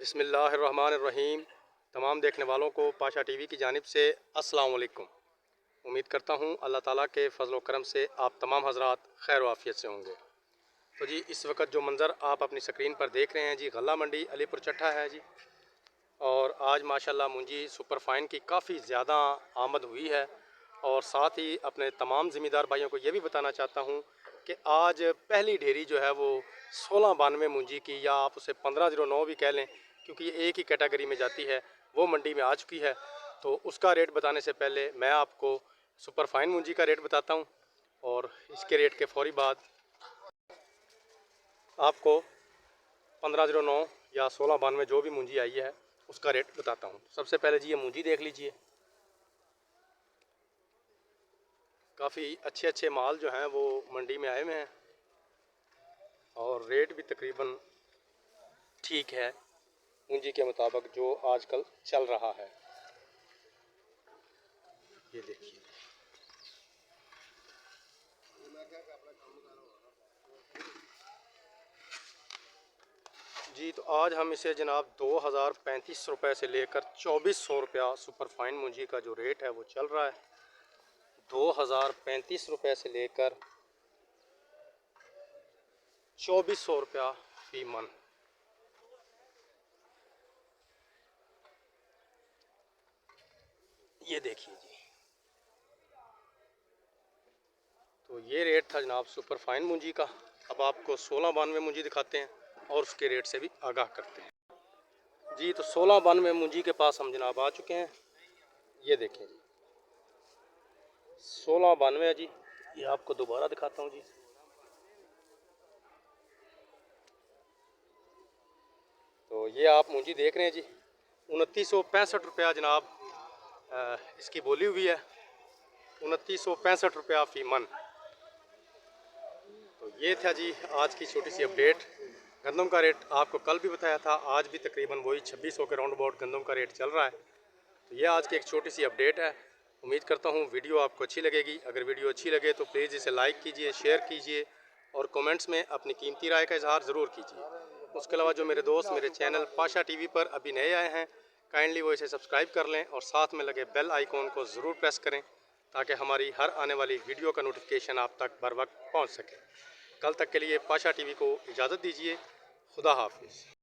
بسم اللہ الرحمن الرحیم۔ تمام دیکھنے والوں کو پاشا ٹی وی کی جانب سے السلام علیکم۔ امید کرتا ہوں اللہ تعالیٰ کے فضل و کرم سے آپ تمام حضرات خیر و عافیت سے ہوں گے۔ تو جی اس وقت جو منظر آپ اپنی سکرین پر دیکھ رہے ہیں جی غلہ منڈی، علی پور چٹھا ہے جی۔ اور آج ماشاءاللہ منجی سپر فائن کی کافی زیادہ آمد ہوئی ہے۔ اور ساتھ ہی اپنے تمام ذمہ دار بھائیوں کو یہ بھی بتانا چاہتا ہوں کہ آج پہلی ڈھیری جو ہے وہ سولہ بانوے منجی کی یا آپ اسے پندرہ زیرو نو بھی کہہ لیں، کیونکہ یہ ایک ہی کیٹیگری میں جاتی ہے، وہ منڈی میں آ چکی ہے۔ تو اس کا ریٹ بتانے سے پہلے میں آپ کو سپر فائن منجی کا ریٹ بتاتا ہوں اور اس کے ریٹ کے فوری بعد آپ کو پندرہ زیرو نو یا سولہ بانوے جو بھی منجی آئی ہے، اس کا ریٹ بتاتا ہوں۔ سب سے پہلے جی یہ منجی دیکھ لیجیے۔ کافی اچھے اچھے مال جو ہیں وہ منڈی میں آئے ہوئے ہیں اور ریٹ بھی تقریباً ٹھیک ہے۔ منجی کے مطابق جو آج کل چل رہا ہے۔ یہ دیکھیے۔ جی تو آج ہم اسے جناب دو ہزار پینتیس روپے سے لے کر چوبیس سو روپیہ سپر فائن منجی کا جو ریٹ ہے وہ چل رہا ہے۔ دو ہزار پینتیس روپے سے لے کر چوبیس سو روپیہ فی من یہ دیکھیے جی۔ تو یہ ریٹ تھا جناب سپر فائن منجی کا۔ اب آپ کو سولہ بانوے منجی دکھاتے ہیں اور اس کے ریٹ سے بھی آگاہ کرتے ہیں۔ جی تو سولہ بانوے منجی کے پاس ہم جناب آ چکے ہیں۔ یہ دیکھیں جی۔ سولہ بانوے جی۔ یہ آپ کو دوبارہ دکھاتا ہوں جی۔ تو یہ آپ منجی دیکھ رہے ہیں جی۔ انتیس سو پینسٹھ روپیہ جناب اس کی بولی ہوئی ہے۔ انتیس سو پینسٹھ روپیہ فی من۔ تو یہ تھا جی آج کی چھوٹی سی اپڈیٹ۔ گندم کا ریٹ آپ کو کل بھی بتایا تھا، آج بھی تقریباً وہی چھبیس سو کے راؤنڈ اباؤٹ گندم کا ریٹ چل رہا ہے۔ تو یہ آج کی ایک چھوٹی سی اپڈیٹ ہے۔ امید کرتا ہوں ویڈیو آپ کو اچھی لگے گی۔ اگر ویڈیو اچھی لگے تو پلیز اسے لائک کیجیے، شیئر کیجیے اور کومنٹس میں اپنی قیمتی رائے کا اظہار ضرور کیجیے۔ اس کے علاوہ جو میرے دوست، میرے چینل پاشا ٹی وی پر ابھی نئے آئے ہیں کائنڈلی وہ اسے سبسکرائب کر لیں اور ساتھ میں لگے بیل آئیکن کو ضرور پریس کریں تاکہ ہماری ہر آنے والی ویڈیو کا نوٹیفکیشن آپ تک بر وقت پہنچ سکے۔ کل تک کے لیے پاشا ٹی وی کو اجازت دیجیے خدا حافظ۔